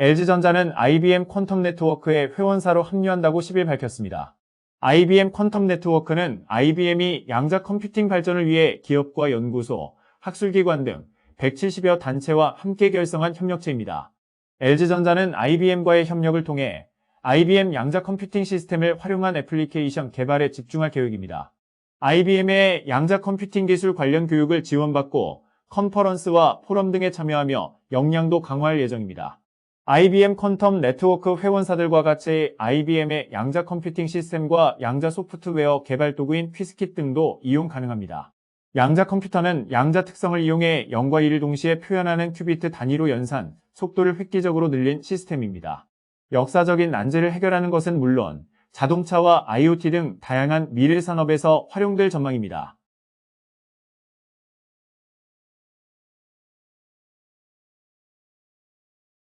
LG전자는 IBM 퀀텀 네트워크의 회원사로 합류한다고 10일 밝혔습니다. IBM 퀀텀 네트워크는 IBM이 양자 컴퓨팅 발전을 위해 기업과 연구소, 학술기관 등 170여 단체와 함께 결성한 협력체입니다. LG전자는 IBM과의 협력을 통해 IBM 양자 컴퓨팅 시스템을 활용한 애플리케이션 개발에 집중할 계획입니다. IBM의 양자 컴퓨팅 기술 관련 교육을 지원받고 컨퍼런스와 포럼 등에 참여하며 역량도 강화할 예정입니다. IBM 퀀텀 네트워크 회원사들과 같이 IBM의 양자 컴퓨팅 시스템과 양자 소프트웨어 개발 도구인 퀴스킷 등도 이용 가능합니다. 양자 컴퓨터는 양자 특성을 이용해 0과 1을 동시에 표현하는 큐비트 단위로 연산, 속도를 획기적으로 늘린 시스템입니다. 역사적인 난제를 해결하는 것은 물론 자동차와 IoT 등 다양한 미래 산업에서 활용될 전망입니다.